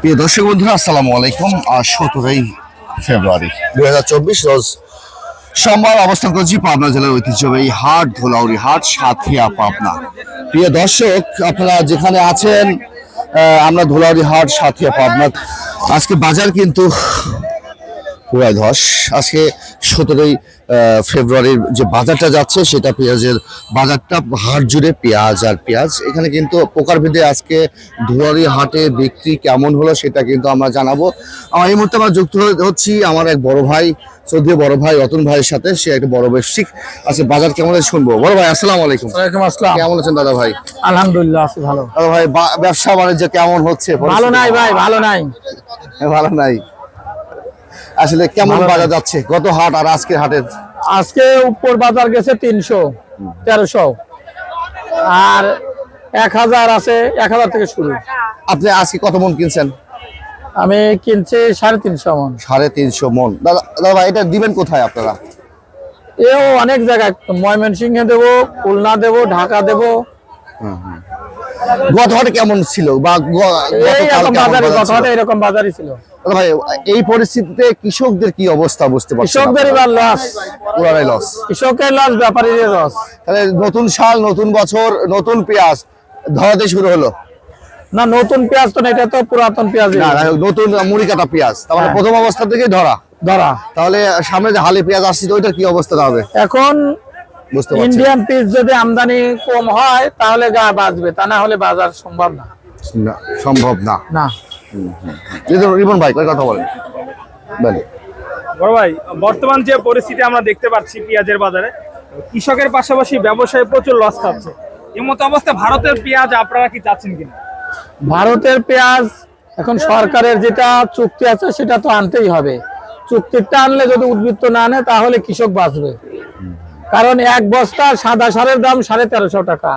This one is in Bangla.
প্রিয় দর্শক বন্ধুরা, আসসালামু আলাইকুম। আজ সতেরোই ফেব্রুয়ারি, দুই হাজার চব্বিশ রোজ সোমবার অবস্থান করছি পাবনা জেলার ঐতিহ্যবাহী হাট, ধোলাউড়ি হাট, সাথিয়া, পাবনা। প্রিয় দর্শক, আপনারা যেখানে আছেন আমরা ধোলাউড়ি হাট, সাথিয়া, পাবনা। আজকে বাজার কিন্তু পুরাই ধস। আজকে সতেরোই ফেব্রুয়ারির যে বাজারটা যাচ্ছে সেটা পেঁয়াজের বাজারটা হাট জুড়ে পেঁয়াজ আর পেঁয়াজ। এখানে কিন্তু পোকার ভেদে আজকে ধুয়ারি হাটে বিক্রি কেমন হলো সেটা কিন্তু আমরা জানাব। আমার এই মুহূর্তে আমরা যুক্ত হচ্ছি আমার এক বড় ভাই সৌদি বড় ভাই রতন ভাইয়ের সাথে। সে একটা বড় ব্যবসায়িক আছে বাজার কেমন আছে শুনব। বড় ভাই আসসালামু আলাইকুম। ওয়ালাইকুম আসসালাম। কেমন আছেন দাদা ভাই? আলহামদুলিল্লাহ আছি ভালো। দাদা ভাই ব্যবসা বাণিজ্য কেমন হচ্ছে? ভালো নাই ভাই ভালো নাই। ভালো নাই। আসলে কেমন বাজার যাচ্ছে? গত হাট আর আজকের হাটের? আজকে উপর বাজার গেছে তিনশো তেরোশো। আর এক হাজার আছে এক হাজার থেকে শুরু। আপনি আজকে কত মন কিনছেন? আমি কিনছি সাড়ে তিনশো মন। সাড়ে তিনশো মন। দাদা দাদা এটা দিবেন কোথায় আপনারা? এও অনেক জায়গায় ময়মনসিংহে দেবো খুলনা দেবো ঢাকা দেবো। গত কেমন ছিল বা এরকম বাজারই ছিল। ভাই এই পরিস্থিতিতে কৃষকদের কি অবস্থা বুঝতে পারছেন কৃষকদের লস পুরাই লস কৃষকের লস ব্যাপারীর লস তাহলে নতুন সাল নতুন বছর নতুন পেঁয়াজ ধরাতে শুরু হলো? না নতুন পেঁয়াজ তো না এটা তো পুরাতন পেঁয়াজ। না নতুন মুড়ি কাটা পেঁয়াজ। তাহলে হ্যাঁ। প্রথম অবস্থা থেকেই ধরা। ধরা। তাহলে সামনে যে হালি পেঁয়াজ আসছে ওইটার কি অবস্থা হবে এখন পারছি ইন্ডিয়ান পিস যদি আমদানি কম হয় তাহলে গা বাঁচবে তা না হলে বাজার সম্ভব না। না, সম্ভব না। না। ভাই কথা বলেন? বড় ভাই বর্তমান যে পরিস্থিতি আমরা দেখতে পাচ্ছি পেঁয়াজের বাজারে কৃষকের পাশাপাশি ব্যবসায়ী প্রচুর লস খাচ্ছে। এর অবস্থায় ভারতের পেঁয়াজ আপনারা কি চাচ্ছেন কিনা? ভারতের পেঁয়াজ এখন সরকারের যেটা চুক্তি আছে সেটা তো আনতেই হবে। চুক্তিটা আনলে যদি উদ্বৃত্ত না আনে তাহলে কৃষক বাঁচবে। কারণ এক বস্তা সাদা সারের দাম সাড়ে তেরোশো টাকা।